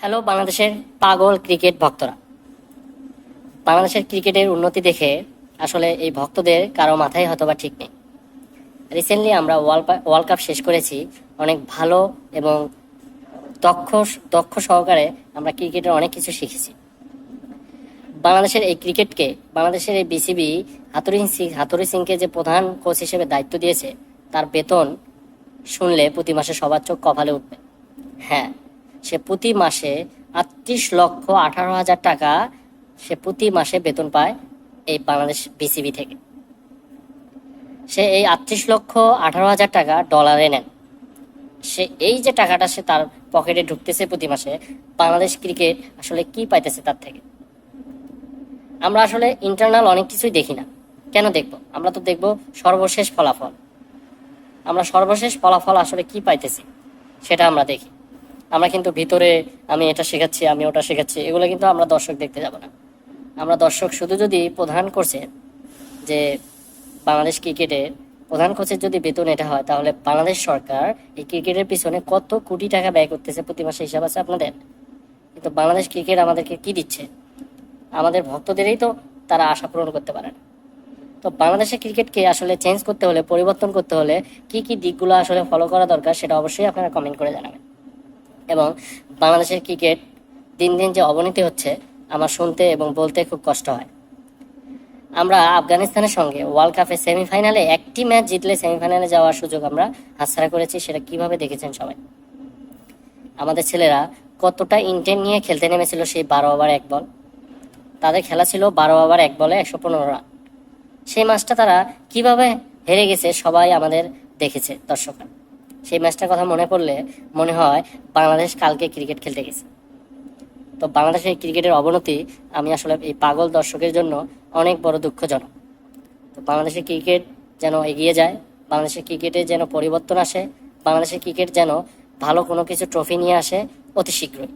Hello, বাংলাদেশের পাগল cricket ভক্তরা। বাংলাদেশের ক্রিকেটের উন্নতি দেখে আসলে এই ভক্তদের কারও মাথায় হয়তো বা ঠিক নেই। রিসেন্টলি আমরা ওয়ার্ল্ড কাপ শেষ করেছি। অনেক ভালো এবং দক্ষ দক্ষ সহকারে আমরা ক্রিকেটের অনেক কিছু শিখেছি। বাংলাদেশের এই ক্রিকেটকে, বাংলাদেশের এই বিসিবি হাতুরি সিং হাতুরি সিংকে যে প্রধান কোচ হিসেবে দায়িত্ব দিয়েছে, তার বেতন শুনলে প্রতি মাসে সবার চোখ কপালে উঠবে। হ্যাঁ সে প্রতি মাসে আটত্রিশ লক্ষ আঠারো হাজার টাকা সে প্রতি মাসে বেতন পায় এই বাংলাদেশ বিসিবি থেকে। সে এই আটত্রিশ লক্ষ আঠারো হাজার টাকা ডলারে নেন। সে এই যে টাকাটা সে তার পকেটে ঢুকতেছে প্রতি মাসে, বাংলাদেশ ক্রিকেট আসলে কি পাইতেছে তার থেকে? আমরা আসলে ইন্টারনাল অনেক কিছুই দেখি না। কেন দেখব? আমরা তো দেখব সর্বশেষ ফলাফল। আমরা সর্বশেষ ফলাফল আসলে কি পাইতেছি, সেটা আমরা দেখি। আমরা কিন্তু ভিতরে আমি এটা শেখাচ্ছি, আমি ওটা শেখাচ্ছি, এগুলো কিন্তু আমরা দর্শক দেখতে যাব না। আমরা দর্শক শুধু যদি প্রধান কোচের যে বাংলাদেশ ক্রিকেটে প্রধান কোচের যদি বেতন এটা হয়, তাহলে বাংলাদেশ সরকার এই ক্রিকেটের পিছনে কত কোটি টাকা ব্যয় করতেছে প্রতি মাসে হিসাব আছে আপনাদের? কিন্তু বাংলাদেশ ক্রিকেট আমাদেরকে কি দিচ্ছে? আমাদের ভক্তদেরই তো তারা আশা পূরণ করতে পারে না। তো বাংলাদেশের ক্রিকেটকে আসলে চেঞ্জ করতে হলে, পরিবর্তন করতে হলে কি কি দিকগুলো আসলে ফলো করা দরকার সেটা অবশ্যই আপনারা কমেন্ট করে জানাবেন। এবং বাংলাদেশের ক্রিকেট দিন দিন যে অবনতি হচ্ছে, আমার শুনতে এবং বলতে খুব কষ্ট হয়। আমরা আফগানিস্তানের সঙ্গে ওয়ার্ল্ড কাপে সেমিফাইনালে একটি ম্যাচ জিতলে সেমিফাইনালে যাওয়ার সুযোগ আমরা হাতছাড়া করেছি, সেটা কীভাবে দেখেছেন সবাই? আমাদের ছেলেরা কতটা ইন্টেন্ট নিয়ে খেলতে নেমেছিল সেই বারো ওভার এক বল। তাদের খেলা ছিল বারো ওভার এক বলে একশো পনেরো রান। সেই ম্যাচটা তারা কীভাবে হেরে গেছে সবাই আমাদের দেখেছে দর্শকরা। সেই ম্যাচটার কথা মনে পড়লে মনে হয় বাংলাদেশ কালকে ক্রিকেট খেলতে গেছে। তো বাংলাদেশের ক্রিকেটের অবনতি আমি আসলে এই পাগল দর্শকের জন্য অনেক বড় দুঃখজনক। তো বাংলাদেশের ক্রিকেট যেন এগিয়ে যায়, বাংলাদেশের ক্রিকেটে যেন পরিবর্তন আসে, বাংলাদেশের ক্রিকেট যেন ভালো কোনো কিছু ট্রফি নিয়ে আসে অতি শীঘ্রই।